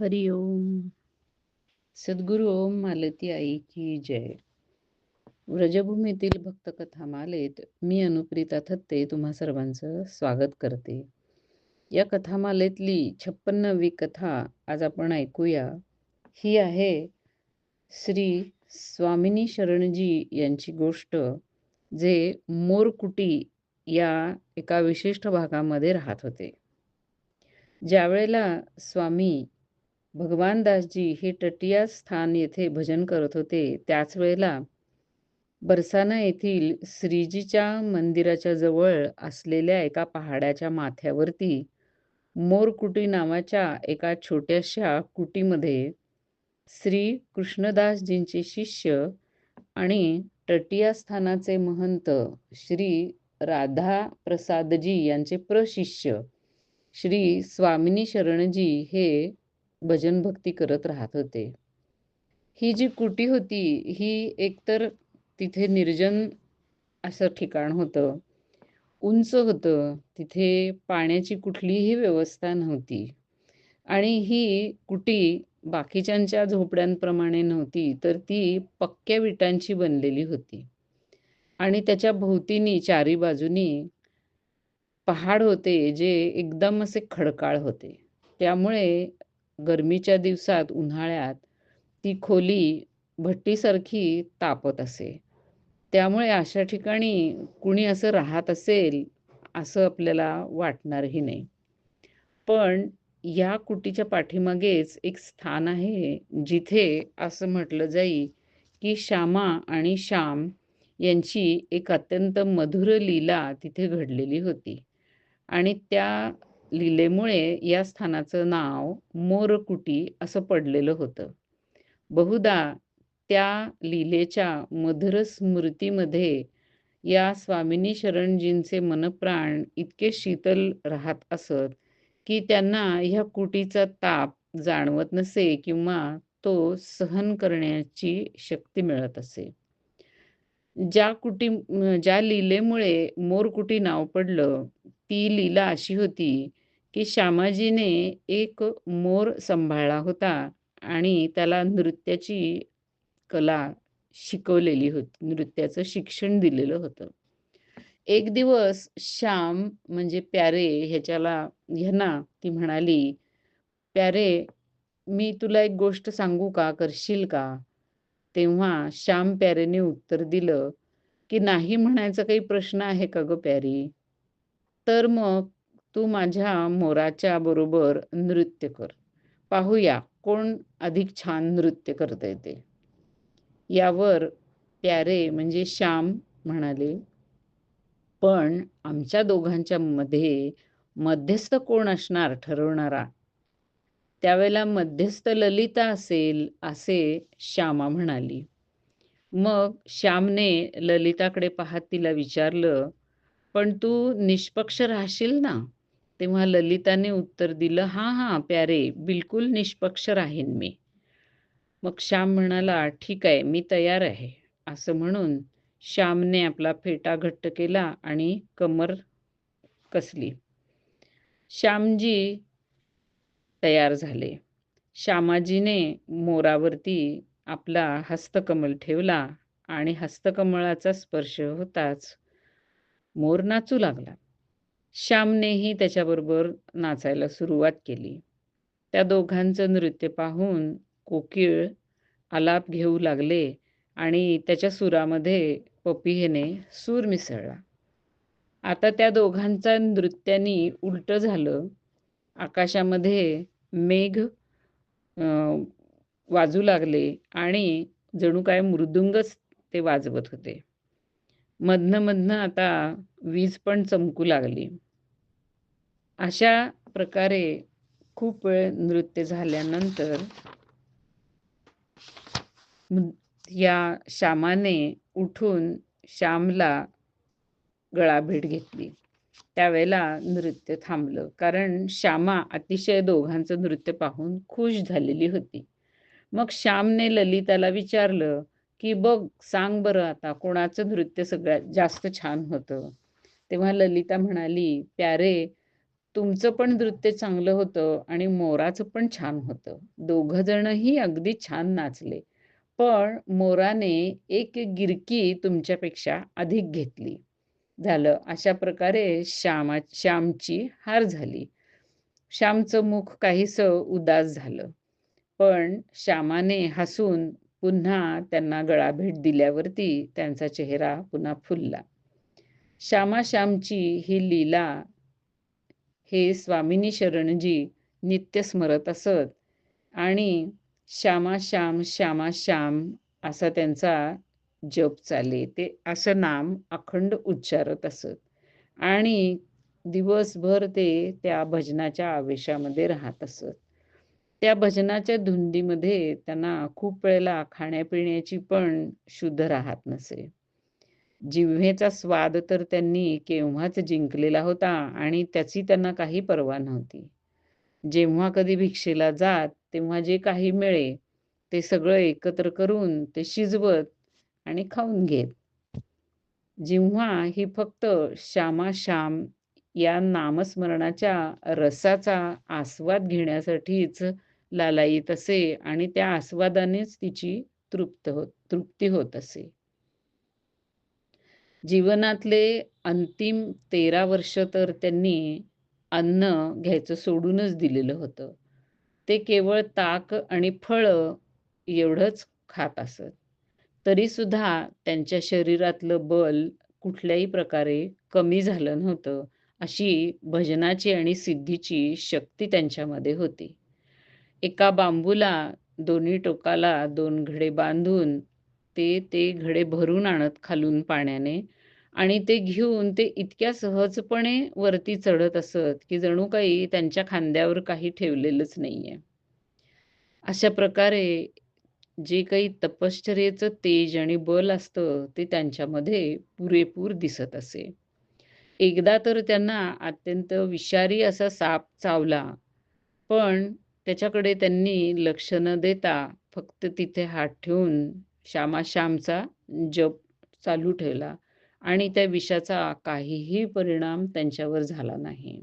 हरि ओम। सद्गुरु ओम मालती आई की जय। व्रजभूमीतील भक्तकथा मालेत मी अनुप्रिता थत्ते तुम्हा सर्वांचं स्वागत करते। या कथामालेतली छप्पन्नवी कथा आज आपण ऐकूया। ही आहे श्री स्वामिनी शरणजी यांची गोष्ट जे मोरकुटी या एका विशिष्ट भागामध्ये राहत होते। ज्यावेळेला स्वामी भगवान दासजी हे टटिया स्थान येथे भजन करत होते. त्याच वेळेला बरसाना येथील श्रीजीच्या मंदिराच्या जवळ असलेल्या एका पहाडाच्या माथ्यावरती मोरकुटी नावाच्या एका छोट्याशा कुटीमध्ये श्री कृष्णदासजींचे शिष्य आणि टटिया स्थानाचे महंत श्री राधा प्रसादजी यांचे प्रशिष्य श्री स्वामिनी शरणजी हे भजन भक्ती करत राहत होते. ही जी कुटी होती ही एकतर तिथे निर्जन असं ठिकाण होतं उंच होतं तिथे पाण्याची कुठलीही व्यवस्था नव्हती. आणि ही कुटी बाकीच्यांच्या झोपड्यांप्रमाणे नव्हती तर ती पक्क्या विटांची बनलेली होती. आणि त्याच्या भोवतीनी चारी बाजूनी पहाड होते जे एकदम असे खडकाळ होते. त्यामुळे गरमीच्या दिवसात उन्हाळ्यात ती खोली भट्टीसारखी तापत असे. त्यामुळे अशा ठिकाणी कुणी असं राहत असेल असं आपल्याला वाटणारही नाही. पण या कुटीच्या पाठीमागेच एक स्थान आहे जिथे असं म्हटलं जाई की श्यामा आणि श्याम यांची एक अत्यंत मधुर लीला तिथे घडलेली होती. आणि त्या लीलेमुळे या स्थानाचं नाव मोरकुटी असं पडलेलं होतं. बहुधा त्या लीलेच्या मधुर स्मृतीमध्ये या स्वामिनी शरणजींचे मनप्राण इतके शीतल राहत असत की त्यांना ह्या कुटीचा ताप जाणवत नसे किंवा तो सहन करण्याची शक्ती मिळत असे. ज्या कुटी ज्या लीलेमुळे मोरकुटी नाव पडलं ती लीला अशी होती की श्यामाजीने एक मोर सांभाळला होता आणि त्याला नृत्याची कला शिकवलेली होती नृत्याचं शिक्षण दिलेलं होतं. एक दिवस श्याम म्हणजे प्यारे ह्याच्याला ह्यांना ती म्हणाली प्यारे मी तुला एक गोष्ट सांगू का करशील का? तेव्हा श्याम प्यारेने उत्तर दिलं की नाही म्हणायचा काही प्रश्न आहे का ग प्यारी? तर मग तू माझ्या मोराच्या बरोबर नृत्य कर. पाहूया कोण अधिक छान नृत्य करता येते यावर प्यारे म्हणजे श्याम म्हणाले पण आमच्या दोघांच्या मध्ये मध्यस्थ कोण असणार ठरवणारा? त्यावेळेला मध्यस्थ ललिता असेल असे श्यामा म्हणाली. मग श्यामने ललिताकडे पाहत तिला विचारलं पण तू निष्पक्ष राहशील ना? तेव्हा ललिताने उत्तर दिलं हां हां प्यारे बिलकुल निष्पक्ष राहीन मी. मग श्याम म्हणाला ठीक आहे मी तयार आहे. असं म्हणून श्यामने आपला फेटा घट्ट केला आणि कमर कसली. श्यामजी तयार झाले. श्यामाजीने मोरावरती आपला हस्तकमल ठेवला आणि हस्तकमळाचा स्पर्श होताच मोर नाचू लागला. श्यामनेही त्याच्याबरोबर नाचायला सुरुवात केली. त्या दोघांचं नृत्य पाहून कोकिळ आलाप घेऊ लागले आणि त्याच्या सुरामध्ये पपिहेने सूर मिसळला. आता त्या दोघांचा नृत्यानी उलट झालं. आकाशामध्ये मेघ वाजू लागले आणि जणू काय मृदुंगच ते वाजवत होते. मधनं मधनं आता वीज पण चमकू लागली. अशा प्रकारे खूप वेळ नृत्य झाल्यानंतर या श्यामाने उठून श्यामला गळाभेट घेतली. त्यावेळेला नृत्य थांबलं. कारण श्यामा अतिशय दोघांचं नृत्य पाहून खुश झालेली होती. मग श्यामने ललिताला विचारलं की बघ सांग बरं आता कोणाचं नृत्य सगळ्यात जास्त छान होतं? तेव्हा ललिता म्हणाली प्यारे तुमचं पण नृत्य चांगलं होतं आणि मोराचं पण छान होतं. दोघं जणही अगदी छान नाचले. पण मोराने एक गिरकी तुमच्यापेक्षा अधिक घेतली. झालं. अशा प्रकारे श्यामा श्यामची हार झाली. श्यामचं मुख काहीस उदास झालं. पण श्यामाने हसून पुन्हा त्यांना गळाभेट दिल्यावरती त्यांचा चेहरा पुन्हा फुलला. श्यामा श्यामची ही लीला हे स्वामिनी शरणजी नित्य स्मरत असत. आणि श्यामा श्याम श्यामा श्याम असा त्यांचा जप चाले ते असं नाम अखंड उच्चारत असत. आणि दिवसभर ते त्या भजनाच्या आवेशामध्ये राहत असत. त्या भजनाच्या धुंदीमध्ये त्यांना खूप वेळेला खाण्यापिण्याची पण शुद्ध राहत नसे. जिव्हेचा स्वाद तर त्यांनी केव्हाच जिंकलेला होता आणि त्याची त्यांना काही पर्वा नव्हती. जेव्हा कधी भिक्षेला जात तेव्हा जे काही मिळे ते सगळं एकत्र करून ते शिजवत आणि खाऊन घेत. जेव्हा ही फक्त श्यामा श्याम या नामस्मरणाच्या रसाचा आस्वाद घेण्यासाठीच लालायित असे आणि त्या आस्वादानेच तिची तृप्त होत तृप्ती होत असे. जीवनातले अंतिम तेरा वर्ष तर त्यांनी अन्न घ्यायचं सोडूनच दिलेलं होतं. ते केवळ ताक आणि फळं एवढंच खात असत. तरीसुद्धा त्यांच्या शरीरातलं बल कुठल्याही प्रकारे कमी झालं नव्हतं अशी भजनाची आणि सिद्धीची शक्ती त्यांच्यामध्ये होती. एका बांबूला दोन्ही टोकाला दोन घडे बांधून ते ते घडे भरून आणत खालून पाण्याने आणि ते घेऊन ते इतक्या सहजपणे वरती चढत असत की जणू काही त्यांच्या खांद्यावर काही ठेवलेलंच नाहीये. अशा प्रकारे जे काही तपश्चर्याचं तेज आणि बल असतं ते त्यांच्यामध्ये पुरेपूर दिसत असे. एकदा तर त्यांना अत्यंत विषारी असा साप चावला पण त्याच्याकडे त्यांनी लक्ष न देता फक्त तिथे हात ठेवून श्यामाश्यामचा जप चालू ठेवला आणि त्या विषाचा काहीही परिणाम त्यांच्यावर झाला नाही.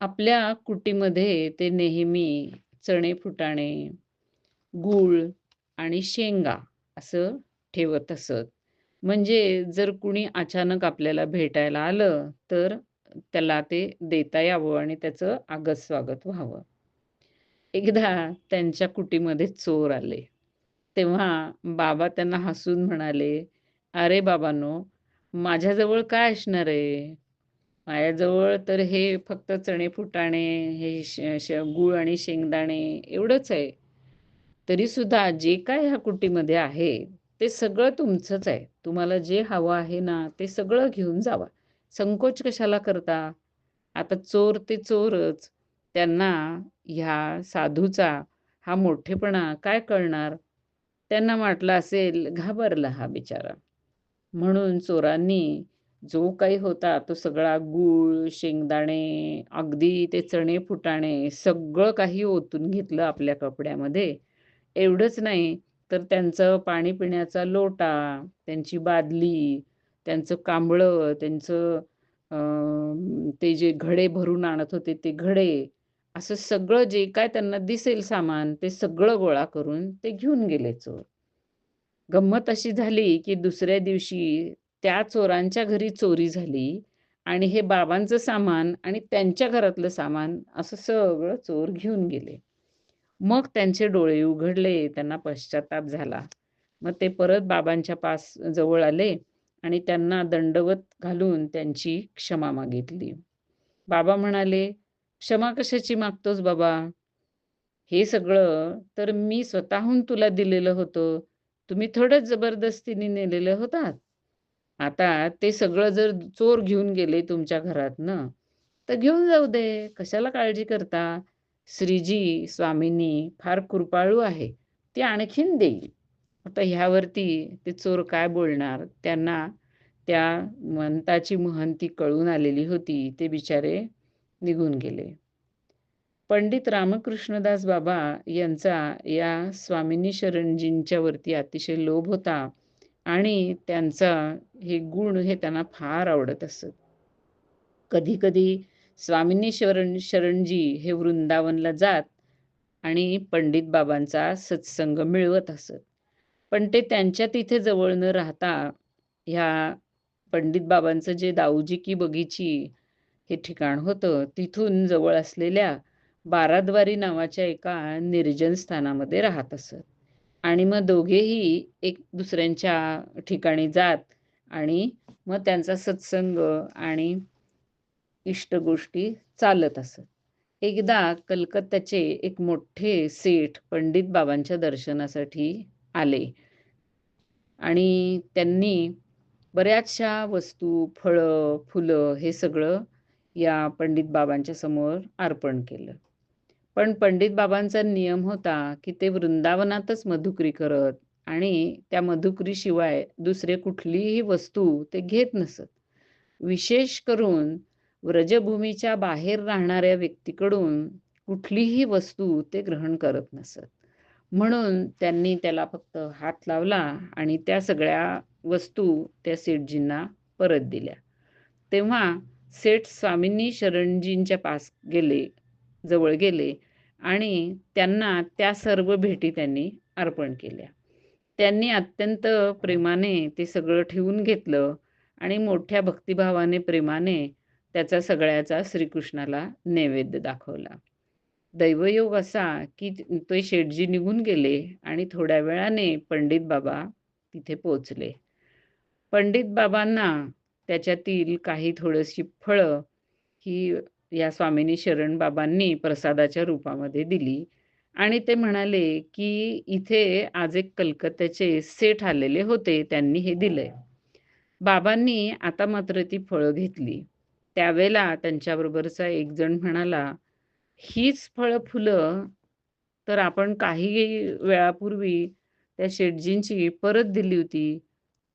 आपल्या कुटीमध्ये ते नेहमी चणे फुटाणे गूळ आणि शेंगा असं ठेवत असत. म्हणजे जर कुणी अचानक आपल्याला भेटायला आलं तर त्याला ते देता यावं आणि त्याचं आगत स्वागत व्हावं. एकदा त्यांच्या कुटीमध्ये चोर आले. तेव्हा बाबा त्यांना हसून म्हणाले अरे बाबांनो माझ्याजवळ काय असणार आहे? माझ्याजवळ तर हे फक्त चणे फुटाणे हे श गूळ आणि शेंगदाणे एवढंच आहे. तरी सुद्धा जे काय ह्या कुटीमध्ये आहे ते सगळं तुमचंच आहे. तुम्हाला जे हवं आहे ना ते सगळं घेऊन जावा. संकोच कशाला करता? आता चोर ते चोरच. त्यांना ह्या साधूचा हा मोठेपणा काय कळणार? त्यांना म्हटलं असेल घाबरला हा बिचारा. म्हणून चोरांनी जो काही होता तो सगळा गूळ शेंगदाणे अगदी ते चणे फुटाणे सगळं काही ओतून घेतलं आपल्या कपड्यामध्ये. एवढंच नाही तर त्यांचं पाणी पिण्याचा लोटा त्यांची बादली त्यांचं कांबळं त्यांचं ते जे घडे भरून आणत होते ते घडे असं सगळं जे काय त्यांना दिसेल सामान ते सगळं गोळा करून ते घेऊन गेले चोर. गंमत अशी झाली की दुसऱ्या दिवशी त्या चोरांच्या घरी चोरी झाली आणि हे बाबांचं सामान आणि त्यांच्या घरातलं सामान असं सगळं चोर घेऊन गेले. मग त्यांचे डोळे उघडले त्यांना पश्चाताप झाला. मग ते परत बाबांच्या पास जवळ आले आणि त्यांना दंडवत घालून त्यांची क्षमा मागितली. बाबा म्हणाले क्षमा कशाची मागतोस बाबा? हे सगळं तर मी स्वतःहून तुला दिलेलं होतं. तुम्ही थोडंच जबरदस्तीने नेलेलं होतात. आता ते सगळं जर चोर घेऊन गेले तुमच्या घरातनं तर घेऊन जाऊ दे. कशाला काळजी करता? श्रीजी स्वामींनी फार कृपाळू आहे. ती आणखीन देईल. आता ह्यावरती ते चोर काय बोलणार? त्यांना त्या मंताची महंती कळून आलेली होती. ते बिचारे निघून गेले. पंडित रामकृष्णदास बाबा यांचा या स्वामिनी शरणजींच्या वरती अतिशय लोभ होता आणि त्यांचा हे गुण हे त्यांना फार आवडत असत. कधी कधी स्वामिनी शरण शरणजी हे वृंदावनला जात आणि पंडित बाबांचा सत्संग मिळवत असत. पण ते त्यांच्या तिथे जवळ न राहता ह्या पंडित बाबांचं जे दाऊजी की बगीची हे ठिकाण होतं. तिथून जवळ असलेल्या बाराद्वारी नावाच्या एका निर्जन स्थानामध्ये राहत असत. आणि मग दोघेही एक दुसऱ्यांच्या ठिकाणी जात आणि मग त्यांचा सत्संग आणि इष्ट गोष्टी चालत असत. एकदा कलकत्त्याचे एक मोठे सेठ पंडित बाबांच्या दर्शनासाठी आले. आणि त्यांनी बऱ्याचशा वस्तू फळं फुलं हे सगळं या पंडित बाबांच्या समोर अर्पण केलं. पण पंडित बाबांचा नियम होता की ते वृंदावनातच मधुकरी करत आणि त्या मधुकरीशिवाय दुसरे कुठलीही वस्तू ते घेत नसत. विशेष करून व्रजभूमीच्या बाहेर राहणाऱ्या व्यक्तीकडून कुठलीही वस्तू ते ग्रहण करत नसत. म्हणून त्यांनी त्याला फक्त हात लावला आणि त्या सगळ्या वस्तू त्या सेठजींना परत दिल्या. तेव्हा सेठ स्वामींनी शरणजींच्या पास गेले जवळ गेले आणि त्यांना त्या सर्व भेटी त्यांनी अर्पण केल्या. त्यांनी अत्यंत प्रेमाने ते सगळं ठेवून घेतलं आणि मोठ्या भक्तिभावाने प्रेमाने त्याचा सगळ्याचा श्रीकृष्णाला नैवेद्य दाखवला. दैवयोग असा की तो शेठजी निघून गेले आणि थोड्या वेळाने पंडित बाबा तिथे पोचले पंडित बाबांना त्याच्यातील काही थोडीशी फळं ही या स्वामिनी शरण बाबांनी प्रसादाच्या रूपामध्ये दिली. आणि ते म्हणाले की इथे आज एक कलकत्त्याचे सेठ आलेले होते त्यांनी हे दिलंय. बाबांनी आता मात्र ती फळं घेतली. त्यावेळेला त्यांच्याबरोबरचा एक जण म्हणाला हीच फळं फुलं तर आपण काही वेळापूर्वी त्या शेटजींची परत दिली होती.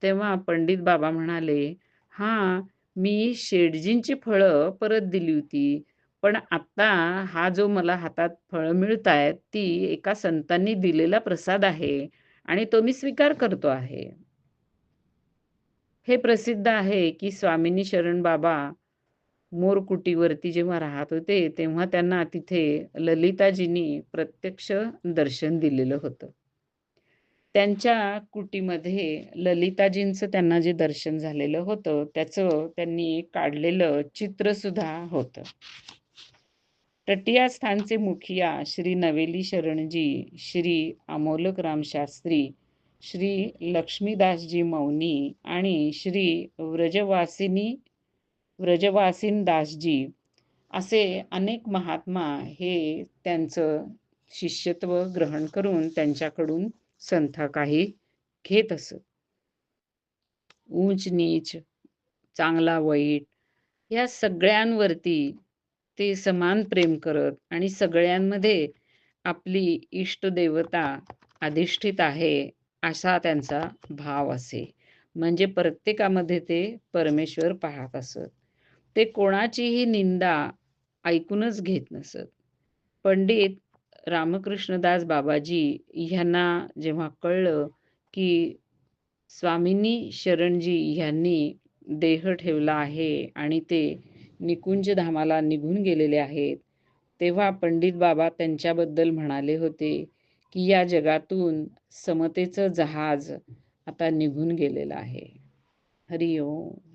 तेव्हा पंडित बाबा म्हणाले हा मी शेटजींची फळं परत दिली होती. पण आता हा जो मला हातात फळं मिळत आहेत ती एका संतांनी दिलेला प्रसाद आहे आणि तो मी स्वीकार करतो आहे. हे प्रसिद्ध आहे की स्वामिनी शरण बाबा मोरकुटीवरती जेव्हा राहत होते तेव्हा त्यांना तिथे ललिताजींनी प्रत्यक्ष दर्शन दिलेलं होतं. त्यांच्या कुटीमध्ये ललिताजींचं त्यांना जे दर्शन झालेलं होतं त्याचं त्यांनी काढलेलं चित्रसुद्धा होतं. टटिया स्थानचे मुखिया श्री नवेली शरणजी श्री अमोलक रामशास्त्री श्री लक्ष्मीदासजी मौनी आणि श्री व्रजवासिनी व्रजवासीन दासजी असे अनेक महात्मा हे त्यांचं शिष्यत्व ग्रहण करून त्यांच्याकडून संथा काही घेत असत. ऊंच नीच चांगला वाईट या सगळ्यांवरती ते समान प्रेम करत आणि सगळ्यांमध्ये आपली इष्टदेवता अधिष्ठित आहे असा त्यांचा भाव असे. म्हणजे प्रत्येकामध्ये ते परमेश्वर पाहत असत. ते कोणाचीही निंदा ऐकूनच घेत नसत. पंडित रामकृष्णदास बाबाजी ह्यांना जेव्हा कळलं की स्वामींनी शरणजी ह्यांनी देह ठेवला आहे आणि ते निकुंज धामाला निघून गेलेले आहेत तेव्हा पंडित बाबा त्यांच्याबद्दल म्हणाले होते की या जगातून समतेचं जहाज आता निघून गेलेलं आहे. हरिओम.